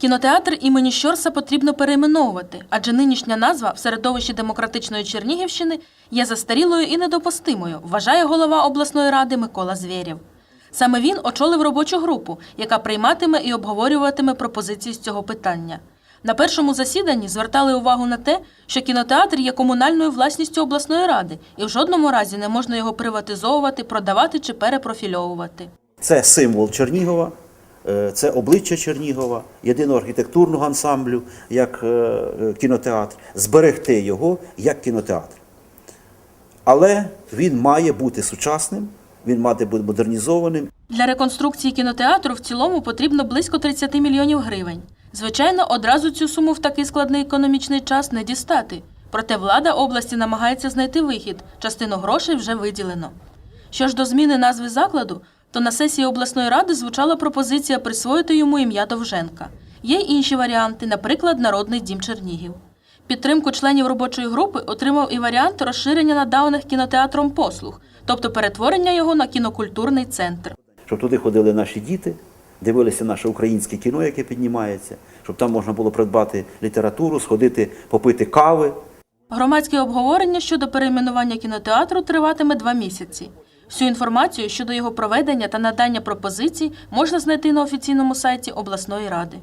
Кінотеатр імені Щорса потрібно перейменовувати, адже нинішня назва в середовищі демократичної Чернігівщини є застарілою і недопустимою, вважає голова обласної ради Микола Звєрєв. Саме він очолив робочу групу, яка прийматиме і обговорюватиме пропозиції з цього питання. На першому засіданні звертали увагу на те, що кінотеатр є комунальною власністю обласної ради, і в жодному разі не можна його приватизовувати, продавати чи перепрофільовувати. Це символ Чернігова, це обличчя Чернігова, єдиного архітектурного ансамблю як е, е, кінотеатр, зберегти його як кінотеатр. Але він має бути сучасним, він має бути модернізованим. Для реконструкції кінотеатру в цілому потрібно близько 30 мільйонів гривень. Звичайно, одразу цю суму в такий складний економічний час не дістати. Проте влада області намагається знайти вихід. Частину грошей вже виділено. Що ж до зміни назви закладу, то на сесії обласної ради звучала пропозиція присвоїти йому ім'я Довженка. Є й інші варіанти, наприклад, Народний дім Чернігів. Підтримку членів робочої групи отримав і варіант розширення надаваних кінотеатром послуг, тобто перетворення його на кінокультурний центр. Щоб туди ходили наші діти, дивилися наше українське кіно, яке піднімається, щоб там можна було придбати літературу, сходити попити кави. Громадське обговорення щодо перейменування кінотеатру триватиме два місяці. Всю інформацію щодо його проведення та надання пропозицій можна знайти на офіційному сайті обласної ради.